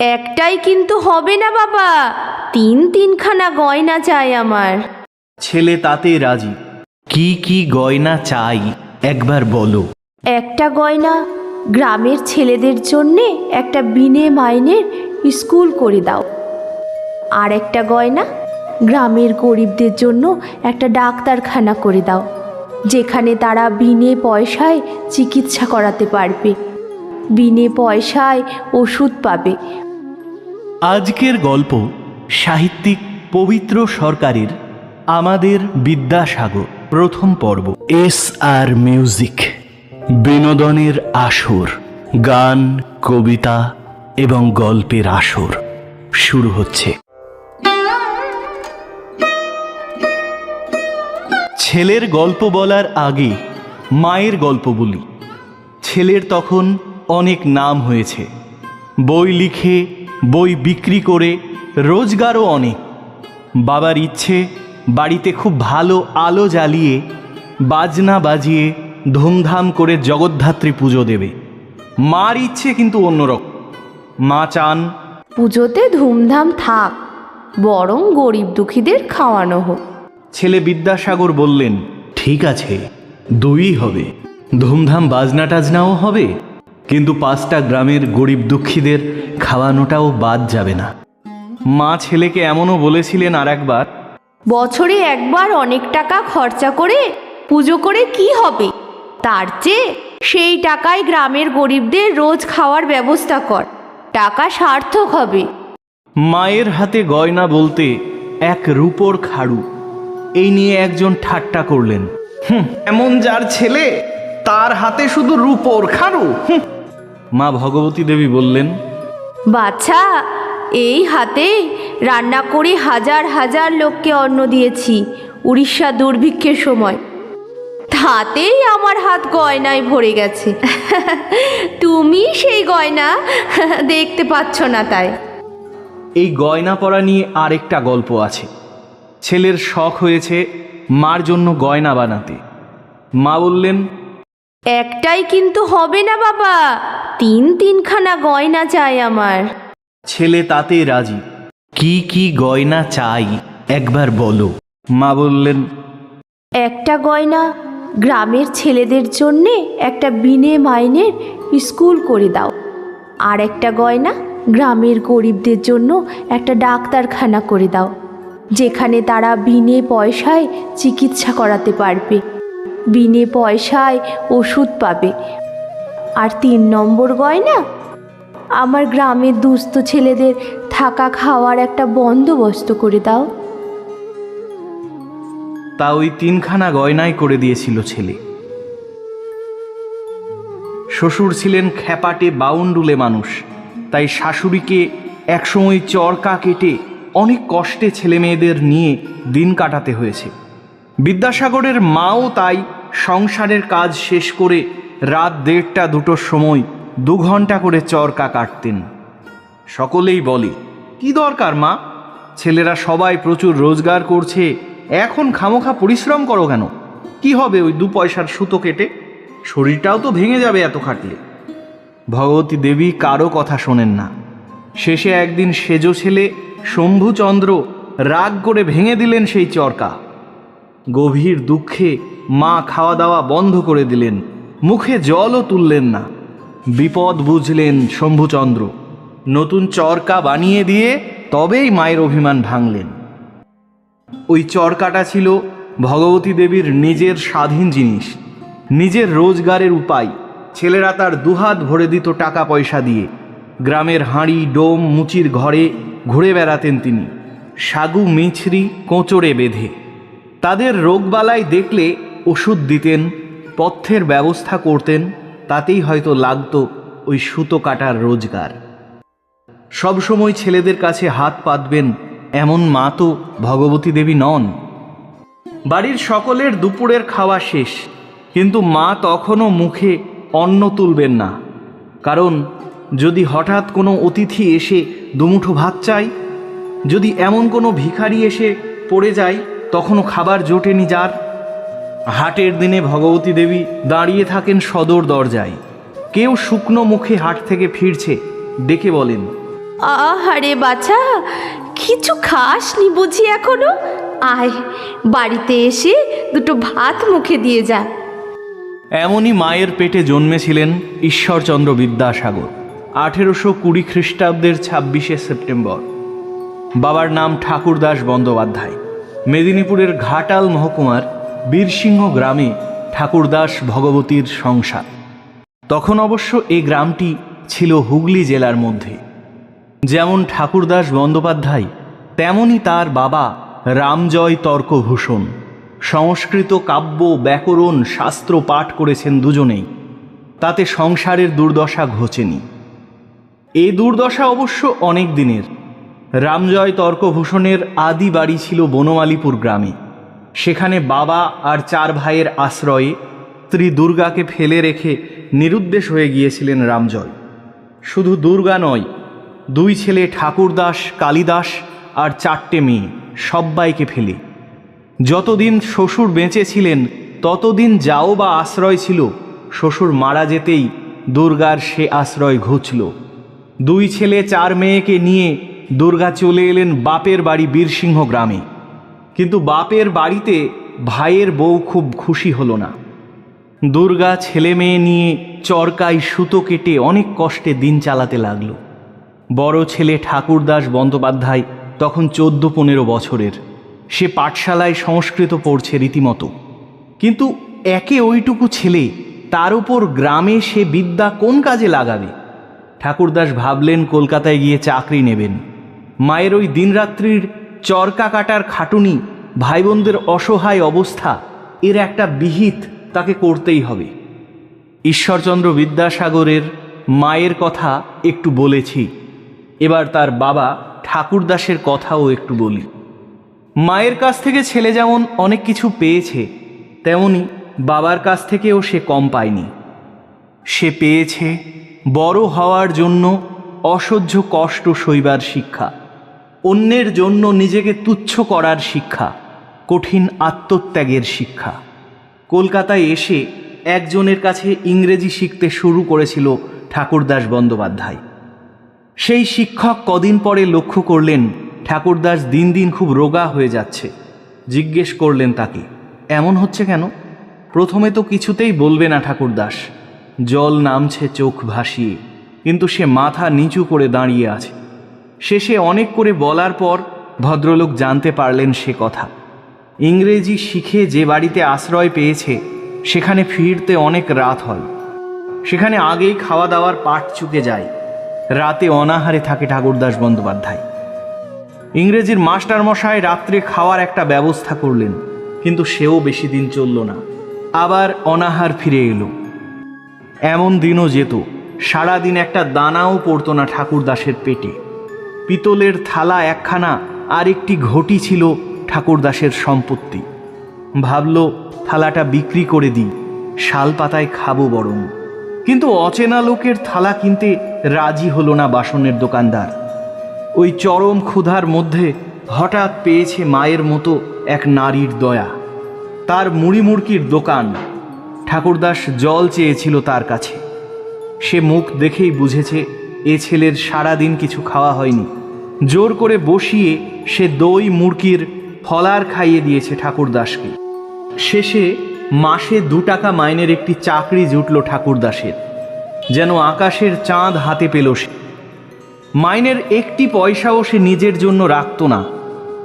একটাই কিন্তু হবে না বাবা। তিন তিনখানা গয়না চাই আমার। ছেলে তাতে রাজি। কি কি গয়না চাই একবার বলো। একটা গয়না গ্রামের ছেলেদের জন্যে একটা বিনে মাইনের স্কুল করে দাও। আর একটা গয়না গ্রামের গরিবদের জন্য একটা ডাক্তারখানা করে দাও যেখানে তারা বিনে পয়সায় চিকিৎসা করাতে পারবে। বিনে পয়সায় ওষুধ পাবে আজকের গল্প সাহিত্যিক পবিত্র সরকারের আমাদের বিদ্যাসাগর, প্রথম পর্ব। এস আর মিউজিক, বিনোদনের আসর, গান, কবিতা এবং গল্পের আসর। শুরু হচ্ছে। ছেলের গল্প বলার আগে মায়ের গল্প বলি। ছেলের তখন অনেক নাম হয়েছে। বই লিখে বই বিক্রি করে রোজগারও অনেক। বাবার ইচ্ছে বাড়িতে খুব ভালো আলো জ্বালিয়ে বাজনা বাজিয়ে ধুমধাম করে জগদ্ধাত্রী পুজো দেবে। মার ইচ্ছে কিন্তু অন্যরকম। মা চান পুজোতে ধুমধাম থাক বরং গরিব দুঃখীদের খাওয়ানো হোক। ছেলে বিদ্যাসাগর বললেন ঠিক আছে দুই হবে। ধুমধাম বাজনা টাজনাও হবে কিন্তু পাঁচটা গ্রামের গরিব দুঃখীদের খাওয়ানোটাও বাদ যাবে না। মা ছেলেকে এমনও বলেছিলেন আর একবার বছরে একবার অনেক টাকা খরচা করে পুজো করে কি হবে? তার চেয়ে সেই টাকায় গ্রামের গরিবদের রোজ খাওয়ার ব্যবস্থা কর। টাকা সার্থক হবে। মায়ের হাতে গয়না বলতে এক রূপোর খাড়ু। এই নিয়ে একজন ঠাট্টা করলেন। হুম এমন যার ছেলে তার হাতে শুধু রূপোর খাড়ু। হুঁ। মা ভগবতী দেবী বললেন বাচ্চা এই হাতে রান্না করে হাজার হাজার লোককে অন্ন দিয়েছি উড়িষ্যা দুর্ভিক্ষের সময়। তাতেই আমার হাত গয়নায় ভরে গেছে। তুমি সেই গয়না দেখতে পাচ্ছ না তাই। এই গয়না পরা নিয়ে আরেকটা গল্প আছে। ছেলের শখ হয়েছে মার জন্য গয়না বানাতে। মা বললেন একটাই কিন্তু হবে না বাবা। তিন তিনখানা গয়না চাই আমার। ছেলে তাতে রাজি। কি কি গয়না চাই একবার বলো। মা বললেন একটা গয়না গ্রামের ছেলেদের জন্যে একটা বিনে মাইনের স্কুল করে দাও। আর একটা গয়না গ্রামের গরিবদের জন্য একটা ডাক্তারখানা করে দাও যেখানে তারা বিনে পয়সায় চিকিৎসা করাতে পারবে। বিনে পয়সায় ওষুধ পাবে। আর তিন নম্বর গয়না? আমার গ্রামের দুস্থ ছেলেদের থাকা খাওয়ার একটা বন্দোবস্ত করে দাও। তা ওই তিনখানা গয়নাই করে দিয়েছিল ছেলে। শ্বশুর ছিলেন খ্যাপাটে বাউন্ডুলে মানুষ, তাই শাশুড়িকে একসময় চরকা কেটে অনেক কষ্টে ছেলে মেয়েদের নিয়ে দিন কাটাতে হয়েছে। বিদ্যাসাগরের মাও তাই সংসারের কাজ শেষ করে রাত দেড়টা দুটোর সময় দু ঘণ্টা করে চরকা কাটতেন। সকলেই বলে, কি দরকার মা? ছেলেরা সবাই প্রচুর রোজগার করছে, এখন খামোখা পরিশ্রম করো কেন? কি হবে ওই দু পয়সার সুতো কেটে? শরীরটাও তো ভেঙে যাবে এত খাটলে। ভগবতী দেবী কারও কথা শোনেন না। শেষে একদিন সেজো ছেলে শম্ভুচন্দ্র রাগ করে ভেঙে দিলেন সেই চরকা। গভীর দুঃখে মা খাওয়া দাওয়া বন্ধ করে দিলেন, মুখে জলও তুললেন না। বিপদ বুঝলেন শম্ভুচন্দ্র। নতুন চরকা বানিয়ে দিয়ে তবেই মায়ের অভিমান ভাঙলেন। ওই চরকাটা ছিল ভগবতী দেবীর নিজের স্বাধীন জিনিস, নিজের রোজগারের উপায়। ছেলেরা তার দুহাত ভরে দিত টাকা পয়সা দিয়ে। গ্রামের হাঁড়ি, ডোম, মুচির ঘরে ঘুরে বেড়াতেন তিনি। সাগু, মিছরি, কোঁচড়ে বেঁধে। তাদের রোগবালাই দেখলে ওষুধ দিতেন, পথ্যের ব্যবস্থা করতেন, তাতেই হয়তো লাগতো ওই সুতো কাটার রোজগার। সবসময় ছেলেদের কাছে হাত পাতবেন এমন মা তো ভগবতী দেবী নন। বাড়ির সকলের দুপুরের খাওয়া শেষ, কিন্তু মা তখনও মুখে অন্ন তুলবেন না। কারণ, যদি হঠাৎ কোনো অতিথি এসে দুমুঠো ভাত চাই যদি এমন কোনো ভিখারি এসে পড়ে যায়, তখনও খাবার জোটেনি যার। হাটের দিনে ভগবতী দেবী দাঁড়িয়ে থাকেন সদর দরজায়। কেউ শুকনো মুখে হাট থেকে ফিরছে ডেকে বলেন আহারে বাছা কিছু খাসনি বুঝি এখনও? আয় বাড়িতে এসে দুটো ভাত মুখে দিয়ে যা। এমনই মায়ের পেটে জন্মেছিলেন ঈশ্বরচন্দ্র বিদ্যাসাগর আঠেরোশো কুড়ি খ্রিস্টাব্দের ছাব্বিশে সেপ্টেম্বর। বাবার নাম ঠাকুরদাস বন্দ্যোপাধ্যায়। মেদিনীপুরের ঘাটাল মহকুমার বীরসিংহ গ্রামে ঠাকুরদাস ভগবতীর সংসার। তখন অবশ্য এই গ্রামটি ছিল হুগলি জেলার মধ্যে। যেমন ঠাকুরদাস বন্দ্যোপাধ্যায়, তেমনি তার বাবা রামজয় তর্কভূষণ। সংস্কৃত কাব্য, ব্যাকরণ, শাস্ত্র পাঠ করেছেন দুজনেই। তাতে সংসারের দুর্দশা ঘোচেনি। এই দুর্দশা অবশ্য অনেক দিনের। রামজয় তর্কভূষণের আদি বাড়ি ছিল বনমালীপুর গ্রামে। সেখানে বাবা আর চার ভাইয়ের আশ্রয়ে স্ত্রী দুর্গাকে ফেলে রেখে নিরুদ্দেশ হয়ে গিয়েছিলেন রামজয় শুধু দুর্গা নয়, দুই ছেলে ঠাকুরদাস, কালিদাস আর চারটে মেয়ে সব্বাইকে ফেলে। যতদিন শ্বশুর বেঁচে ছিলেন ততদিন যাও বা আশ্রয় ছিল, শ্বশুর মারা যেতেই দুর্গার সে আশ্রয় ঘুচল। দুই ছেলে, চার মেয়েকে নিয়ে দুর্গা চলে এলেন বাপের বাড়ি বীরসিংহ গ্রামে। কিন্তু বাপের বাড়িতে ভাইয়ের বউ খুব খুশি হলো না। দুর্গা ছেলে মেয়ে নিয়ে চরকায় সুতো কেটে অনেক কষ্টে দিন চালাতে লাগল। বড় ছেলে ঠাকুরদাস বন্দ্যোপাধ্যায় তখন চোদ্দ পনেরো বছরের। সে পাঠশালায় সংস্কৃত পড়ছে রীতিমতো। কিন্তু একে ওইটুকু ছেলে, তার উপর গ্রামে সে বিদ্যা কোন কাজে লাগাবে? ঠাকুরদাস ভাবলেন কলকাতায় গিয়ে চাকরি নেবেন। মায়ের ওই দিনরাত্রির চরকা কাটার খাটুনি ভাই বোনদের অসহায় অবস্থা, এর একটা বিহিত তাকে করতেই হবে। ঈশ্বরচন্দ্র বিদ্যাসাগরের মায়ের কথা একটু বলেছি, এবার তার বাবা ঠাকুরদাসের কথাও একটু বলি। মায়ের কাছ থেকে ছেলে যেমন অনেক কিছু পেয়েছে, তেমনি বাবার কাছ থেকেও সে কম পায়নি। সে পেয়েছে বড় হওয়ার জন্য অসহ্য কষ্ট সইবার শিক্ষা। অন্যের জন্য নিজেকে তুচ্ছ করার শিক্ষা, কঠিন আত্মত্যাগের শিক্ষা। কলকাতায় এসে একজনের কাছে ইংরেজি শিখতে শুরু করেছিল ঠাকুরদাস বন্দ্যোপাধ্যায়। সেই শিক্ষক কদিন পরে লক্ষ্য করলেন, ঠাকুরদাস দিন দিন খুব রোগা হয়ে যাচ্ছে। জিজ্ঞেস করলেন তাকে, এমন হচ্ছে কেন? প্রথমে তো কিছুতেই বলবে না ঠাকুরদাস। জল নামছে চোখ ভাসিয়ে, কিন্তু সে মাথা নিচু করে দাঁড়িয়ে আছে। শেষে অনেক করে বলার পর ভদ্রলোক জানতে পারলেন সে কথা। ইংরেজি শিখে যে বাড়িতে আশ্রয় পেয়েছে, সেখানে ফিরতে অনেক রাত হয়। সেখানে আগেই খাওয়া দাওয়ার পাট চুকে যায়। রাতে অনাহারে থাকে ঠাকুরদাস বন্দ্যোপাধ্যায়। ইংরেজির মাস্টার মশাই রাত্রে খাওয়ার একটা ব্যবস্থা করলেন, কিন্তু সেও বেশি দিন চলল না। আবার অনাহার ফিরে এলো। এমন দিনও যেত, সারাদিন একটা দানাও পড়তো না ঠাকুরদাসের পেটে। পিতলের থালা একখানা আর একটি ঘটি ছিল ঠাকুরদাসের সম্পত্তি। ভাবল, থালাটা বিক্রি করে দিই, শাল পাতায় খাব বরং। কিন্তু অচেনা লোকের থালা কিনতে রাজি হলো না বাসনের দোকানদার। ওই চরম ক্ষুধার মধ্যে হঠাৎ পেয়েছে মায়ের মতো এক নারীর দয়া। তার মুড়ি মুড়কির দোকান। ঠাকুরদাস জল চেয়েছিল তার কাছে। সে মুখ দেখেই বুঝেছে এ ছেলের সারা দিন কিছু খাওয়া হয়নি। জোর করে বসিয়ে সে দই মুড়কির ফলার খাইয়ে দিয়েছে ঠাকুরদাসকে। শেষে মাসে দু টাকা মাইনের একটি চাকরি জুটল ঠাকুরদাসের। যেন আকাশের চাঁদ হাতে পেল সে। মাইনের একটি পয়সাও সে নিজের জন্য রাখত না।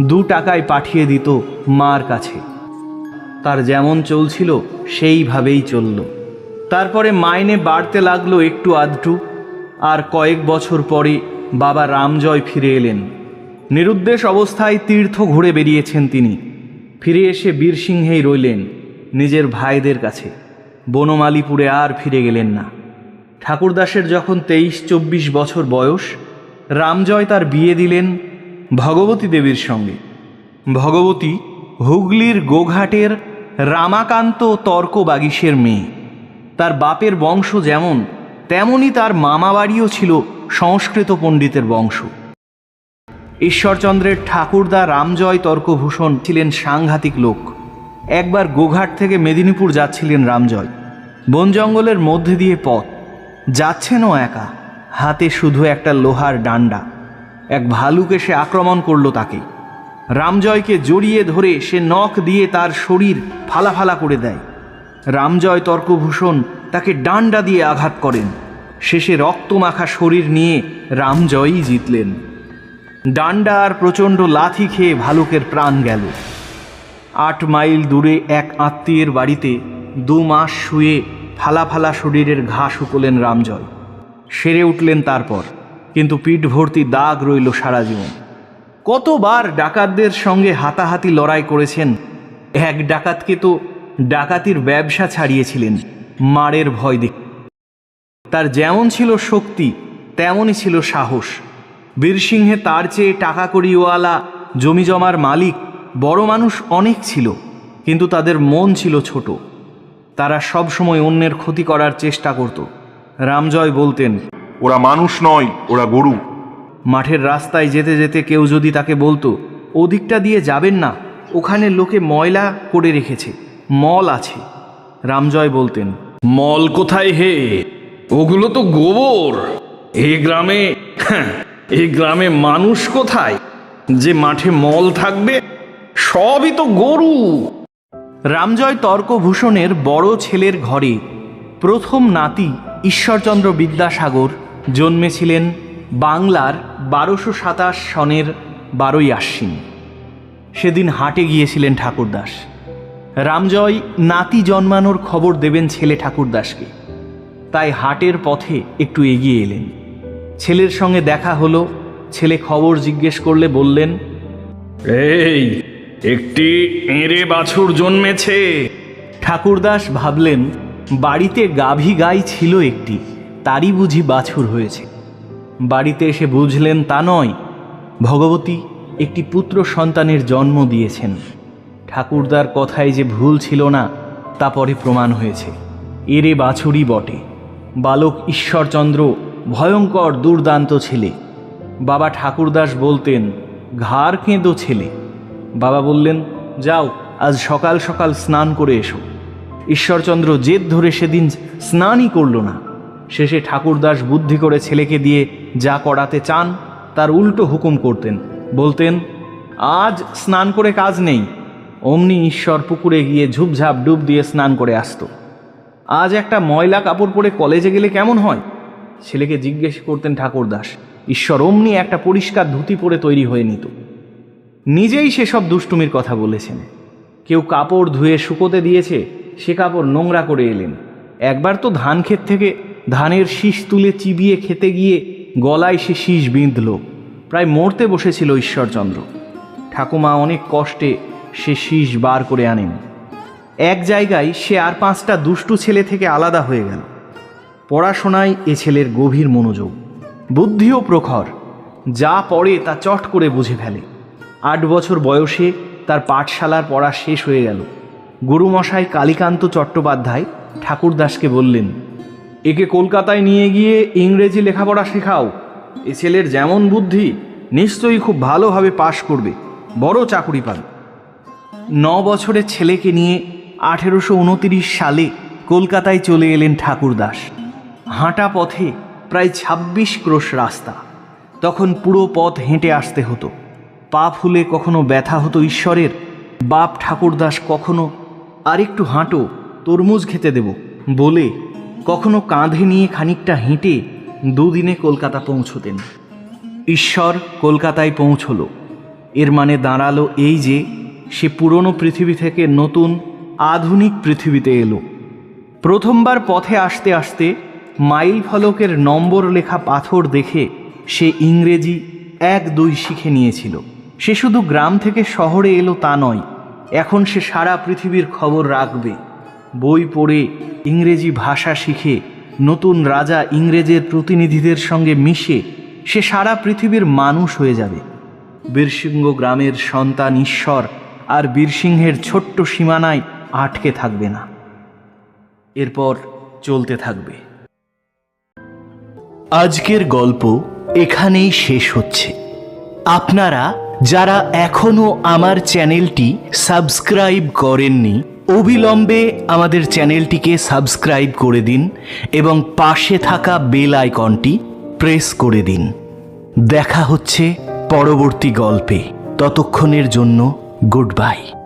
দু টাকায় পাঠিয়ে দিত মার কাছে। তার যেমন চলছিল, সেইভাবেই চলল। তারপরে মাইনে বাড়তে লাগল একটু আধটু। আর কয়েক বছর পরে বাবা রামজয় ফিরে এলেন। নিরুদ্দেশ অবস্থায় তীর্থ ঘুরে বেরিয়েছেন তিনি। ফিরে এসে বীরসিংহেই রইলেন নিজের ভাইদের কাছে। বনমালীপুরে আর ফিরে গেলেন না। ঠাকুরদাসের যখন তেইশ চব্বিশ বছর বয়স, রামজয় তার বিয়ে দিলেন ভগবতী দেবীর সঙ্গে। ভগবতী হুগলির গোঘাটের রামাকান্ত তর্ক বাগিসের মেয়ে। তার বাপের বংশ যেমন তেমনি তার মামাবাড়িও ছিল সংস্কৃত পণ্ডিতের বংশ। ঈশ্বরচন্দ্রের ঠাকুরদা রামজয় তর্কভূষণ ছিলেন সাংঘাতিক লোক। একবার গোঘাট থেকে মেদিনীপুর যাচ্ছিলেন রামজয়। বন জঙ্গলের মধ্যে দিয়ে পথ। যাচ্ছেনও একা। হাতে শুধু একটা লোহার ডান্ডা। এক ভালুক এসে আক্রমণ করল তাকে। রামজয়কে জড়িয়ে ধরে সে নখ দিয়ে তার শরীর ফালাফালা করে দেয়। রামজয় তর্কভূষণ তাকে ডান্ডা দিয়ে আঘাত করেন। শেষে রক্তমাখা শরীর নিয়ে রামজয়ই জিতলেন। ডান্ডা আর প্রচণ্ড লাথি খেয়ে ভালুকের প্রাণ গেল। আট মাইল দূরে এক আত্মীয়ের বাড়িতে দু মাস শুয়ে ফালা ফালা শরীরের ঘা শুকলেন রামজয়। সেরে উঠলেন তারপর, কিন্তু পিঠ ভর্তি দাগ রইল সারা জীবন। কতবার ডাকাতদের সঙ্গে হাতাহাতি লড়াই করেছেন? এক ডাকাতকে তো ডাকাতির ব্যবসা ছাড়িয়েছিলেন। মারের ভয় দেখে। তার যেমন ছিল শক্তি তেমনই ছিল সাহস। বীরসিংহে তার চেয়ে টাকা কড়িওয়ালা জমি জমার মালিক বড় মানুষ অনেক ছিল কিন্তু তাদের মন ছিল ছোট। তারা সব সময় অন্যের ক্ষতি করার চেষ্টা করত। রামজয় বলতেন ওরা মানুষ নয় ওরা গরু। মাঠের রাস্তায় যেতে যেতে কেউ যদি তাকে বলতো ওদিকটা দিয়ে যাবেন না ওখানে লোকে ময়লা করে রেখেছে মল আছে। রামজয় বলতেন মল কোথায় হে? ওগুলো তো গোবর। এই গ্রামে হ্যাঁ, এই গ্রামে মানুষ কোথায়? যে মাঠে মল থাকবে সবই তো গরু। রামজয় তর্কভূষণের বড় ছেলের ঘরে প্রথম নাতি ঈশ্বরচন্দ্র বিদ্যাসাগর জন্মেছিলেন বাংলার বারোশো সাতাশ সনের বারোই আশ্বিন। সেদিন হাটে গিয়েছিলেন ঠাকুরদাস। রামজয় নাতি জন্মানোর খবর দেবেন ছেলে ঠাকুরদাসকে। তাই হাটের পথে একটু এগিয়ে এলেন। ছেলের সঙ্গে দেখা হলো ছেলে খবর জিজ্ঞেস করলে বললেন এই একটি এঁড়ে বাছুর জন্মেছে। ঠাকুরদাস ভাবলেন বাড়িতে গাভী গাই ছিল একটি তারই বুঝি বাছুর হয়েছে। বাড়িতে এসে বুঝলেন তা নয় ভগবতী একটি পুত্র সন্তানের জন্ম দিয়েছেন। ঠাকুরদার কথায় যে ভুল ছিল না, তা পরে প্রমাণ হয়েছে। এরে বাছুরই বটে। বালক ঈশ্বরচন্দ্র ভয়ঙ্কর দুর্দান্ত ছেলে। বাবা ঠাকুরদাস বলতেন, ঘাড় কেঁদো ছেলে। বাবা বললেন, যাও, আজ সকাল সকাল স্নান করে এসো। ঈশ্বরচন্দ্র জেদ ধরে সেদিন স্নানই করল না। শেষে ঠাকুরদাস বুদ্ধি করে ছেলেকে দিয়ে যা করাতে চান, তার উল্টো হুকুম করতেন। বলতেন, আজ স্নান করে কাজ নেই অমনি ঈশ্বর পুকুরে গিয়ে ঝুপঝাপ ডুব দিয়ে স্নান করে আসতো। আজ একটা ময়লা কাপড় পরে কলেজে গেলে কেমন হয়? ছেলেকে জিজ্ঞেস করতেন ঠাকুরদাস। ঈশ্বর অমনি একটা পরিষ্কার ধুতি পরে তৈরি হয়ে নিত। নিজেই সেসব দুষ্টুমির কথা বলেছেন। কেউ কাপড় ধুয়ে শুকোতে দিয়েছে, সে কাপড় নোংরা করে এলেন। একবার তো ধান ক্ষেত থেকে ধানের শীষ তুলে চিবিয়ে খেতে গিয়ে গলায় সে শীষ বিঁধল। প্রায় মরতে বসেছিল ঈশ্বরচন্দ্র। ঠাকুমা অনেক কষ্টে সে শীষ বার করে আনেন। এক জায়গায় সে আর পাঁচটা দুষ্টু ছেলে থেকে আলাদা হয়ে গেল। পড়াশোনায় এ ছেলের গভীর মনোযোগ বুদ্ধিও প্রখর, যা পড়ে তা চট করে বুঝে ফেলে। আট বছর বয়সে তার পাঠশালার পড়া শেষ হয়ে গেল। গুরুমশাই কালীকান্ত চট্টোপাধ্যায় ঠাকুরদাসকে বললেন, একে কলকাতায় নিয়ে গিয়ে ইংরেজি লেখাপড়া শেখাও। এ ছেলের যেমন বুদ্ধি, নিশ্চয়ই খুব ভালোভাবে পাশ করবে। বড় চাকুরি পাবে। ন বছরের ছেলেকে নিয়ে আঠেরোশো উনতিরিশ সালে কলকাতায় চলে এলেন ঠাকুরদাস। হাঁটা পথে প্রায় ২৬ ক্রোশ রাস্তা। তখন পুরো পথ হেঁটে আসতে হতো। পা ফুলে কখনো ব্যথা হতো ঈশ্বরের। বাপ ঠাকুরদাস কখনো, আরেকটু হাঁটো, তরমুজ খেতে দেব বলে কখনো কাঁধে নিয়ে খানিকটা হেঁটে দুদিনে কলকাতা পৌঁছতেন। ঈশ্বর কলকাতায় পৌঁছলো। এর মানে দাঁড়াল এই যে সে পুরনো পৃথিবী থেকে নতুন, আধুনিক পৃথিবীতে এলো। প্রথমবার পথে আসতে আসতে মাইল ফলকের নম্বর লেখা পাথর দেখে সে ইংরেজি এক দুই শিখে নিয়েছিল। সে শুধু গ্রাম থেকে শহরে এলো তা নয়, এখন সে সারা পৃথিবীর খবর রাখবে। বই পড়ে ইংরেজি ভাষা শিখে নতুন রাজা ইংরেজের প্রতিনিধিদের সঙ্গে মিশে সে সারা পৃথিবীর মানুষ হয়ে যাবে। বীরসিংহ গ্রামের সন্তান ঈশ্বর আর বীরসিংহের ছোট্ট সীমানায় আটকে থাকবে না। এরপর চলতে থাকবে। আজকের গল্প এখানেই শেষ হচ্ছে। আপনারা যারা এখনও আমার চ্যানেলটি সাবস্ক্রাইব করেননি, অবিলম্বে আমাদের চ্যানেলটিকে সাবস্ক্রাইব করে দিন এবং পাশে থাকা বেল আইকনটি প্রেস করে দিন। দেখা হচ্ছে পরবর্তী গল্পে। ততক্ষণের জন্য গুড বাই